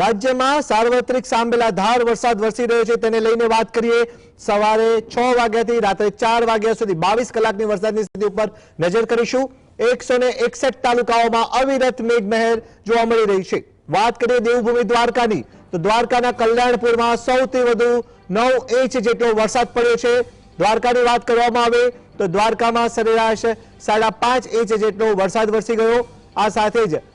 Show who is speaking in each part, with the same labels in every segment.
Speaker 1: રાજ્યમાં સાર્વત્રિક સાંભેલા ધાર વરસાદ વરસી રહ્યો છે તેને લઈને વાત કરીએ સવારે છ વાગ્યાથી રાત્રે ચાર વાગ્યા સુધી બાવીસ કલાકની વરસાદની સ્થિતિ ઉપર નજર કરીશું એકસો ને એકસઠ તાલુકાઓમાં અવિરત મેઘમહેર જોવા મળી રહી છે વાત કરીએ દેવભૂમિ દ્વારકાની તો દ્વારકાના કલ્યાણપુરમાં સૌથી વધુ નવ ઇંચ જેટલો વરસાદ પડ્યો છે દ્વારકાની વાત કરવામાં આવે તો દ્વારકામાં સરેરાશ સાડા પાંચ ઇંચ જેટલો વરસાદ વરસી ગયો આ સાથે જ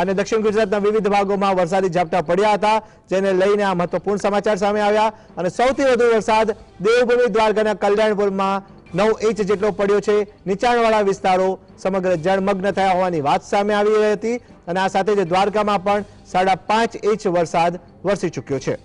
Speaker 1: અને દક્ષિણ ગુજરાતના વિવિધ ભાગોમાં વરસાદી ઝાપટા પડ્યા હતા જેને લઈને આ મહત્વપૂર્ણ સમાચાર સામે આવ્યા અને સૌથી વધુ વરસાદ દેવગામી દ્વારકાના કલ્યાણપુરમાં 9 ઇંચ જેટલો પડ્યો છે નીચાણવાળા વિસ્તારો સમગ્ર જળમગ્ન થયાવાની વાત સામે આવી રહી હતી અને આ સાથે જ દ્વારકામાં પણ 5.5 ઇંચ વરસાદ વર્ષી ચૂક્યો છે